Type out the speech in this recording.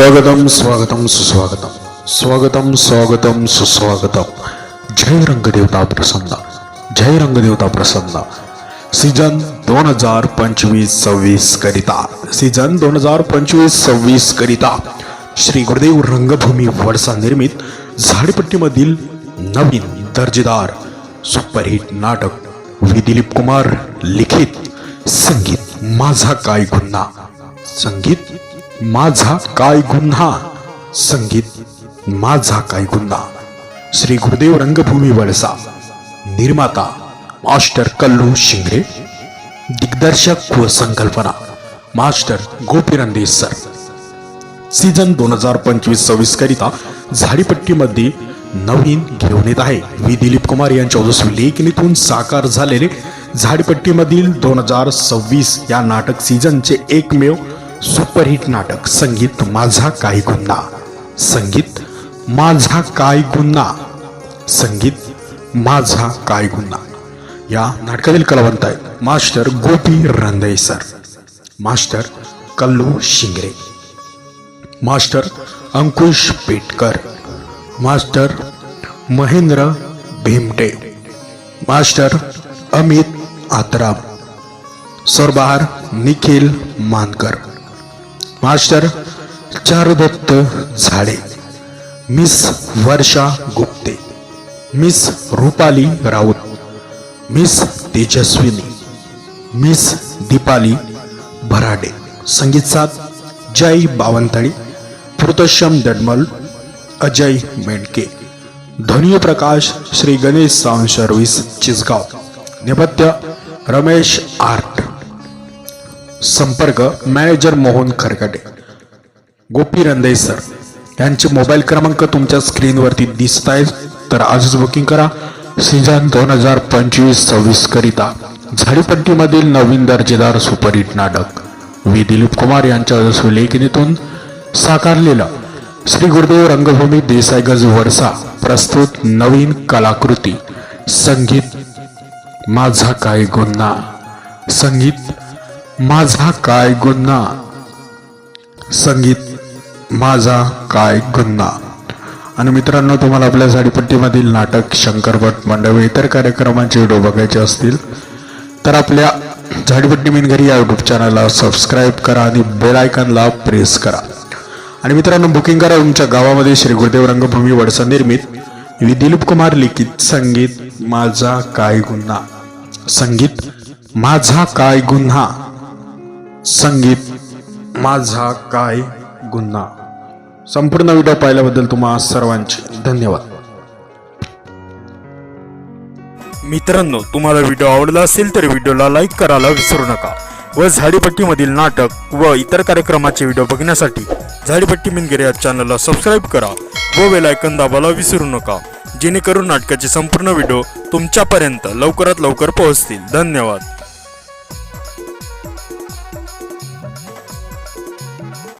स्वागतम स्वागतम सुस्वागतम स्वागतम स्वागतम सुस्वागतम जय रंगदेवता प्रसन्न जय रंगदेवता प्रसन्न सीजन दोन हजार पंचवीस सव्वीस करिता सीजन दोन हजार पंचवीस सव्वीस करिता श्री गुरुदेव रंगभूमी वडसा निर्मित झाडीपट्टीमधील नवीन दर्जेदार सुपरहिट नाटक व्ही दिलीप कुमार लिखित संगीत माझा काय गुन्हा संगीत माझा काय गुन्हा? संगीत माझा काय गुन्हा? श्री गुरुदेव रंगभूमी वळसा. निर्माता मास्टर कल्लू शिंगरे. दिग्दर्शक व संकल्पना मास्टर गोपीरंदे सर. सीझन दोन हजार पंचवीस सव्वीस करिता झाडीपट्टीमध्ये नवीन घेऊन येत आहे. मी दिलीप कुमार यांच्या ओजस्वी लेखनीतून साकार झालेले झाडीपट्टीमधील दोन हजार सव्वीस या नाटक सीझनचे एकमेव सुपरहिट नाटक संगीत माझा काय गुन्हा? संगीत माझा काय गुन्हा? संगीत माझा काय गुन्हा? या नाटकातील कलावंत आहेत master Gopi Randai sir master Kallu Shingre master Ankush Petkar master Mahendra Bhimte master Amit Atram सरबार Nikhil Mankar. Master Charudatt Zade miss Varsha Gupte miss Rupali Raut miss Tejaswini miss Deepali Bharade. संगीत साथ जय बावंतळी पुरुतोषम दडमल अजय मेंडके ध्वनी प्रकाश Shri Ganesh sound service Chisgaon. नेपथ्य Ramesh art. संपर्क manager Mohan Kharkate Gopi Rande sir यांचे mobile क्रमांक तुमच्या स्क्रीनवरती दिसत आहेत तर आजच बुकिंग करा. सीझन दोन हजार पंचवीस सव्वीस करिता झाडीपट्टीमधील नवीन दर्जेदार सुपरहिट नाटक व्ही दिलीप कुमार यांच्या लेखनीतून साकारलेलं श्री गुरुदेव रंगभूमी देसाईगज वर्षा प्रस्तुत नवीन कलाकृती संगीत माझा काय गुन्हा? संगीत माझा काय गुन्हा? संगीत माझा काय गुन्हा? आणि मित्रांनो तुम्हाला आपल्या झाडीपट्टीमधील नाटक शंकरभट मंडळ इतर कार्यक्रमांचे व्हिडिओ बघायचे असतील तर आपल्या झाडीपट्टी मिनघरी या युट्यूब चॅनलला सबस्क्राईब करा आणि बेल आयकनला प्रेस करा. आणि मित्रांनो बुकिंग करा तुमच्या गावामध्ये श्री गुरुदेव रंगभूमी वडसा निर्मित दिलीप कुमार लिखित संगीत माझा काय गुन्हा? संगीत माझा काय गुन्हा? संगीत माझा काय गुन्हा? संपूर्ण व्हिडिओ पाहिल्याबद्दल तुम्हा सर्वांचे धन्यवाद. मित्रांनो तुम्हाला व्हिडिओ आवडला असेल तर व्हिडिओला लाईक करायला विसरू नका व झाडीपट्टीमधील नाटक व इतर कार्यक्रमाचे व्हिडिओ बघण्यासाठी झाडीपट्टी मिनगिरे या चॅनलला सबस्क्राईब करा व वेलायकन दाबायला विसरू नका जेणेकरून नाटकाचे संपूर्ण व्हिडिओ तुमच्यापर्यंत लवकरात लवकर पोहोचतील. धन्यवाद.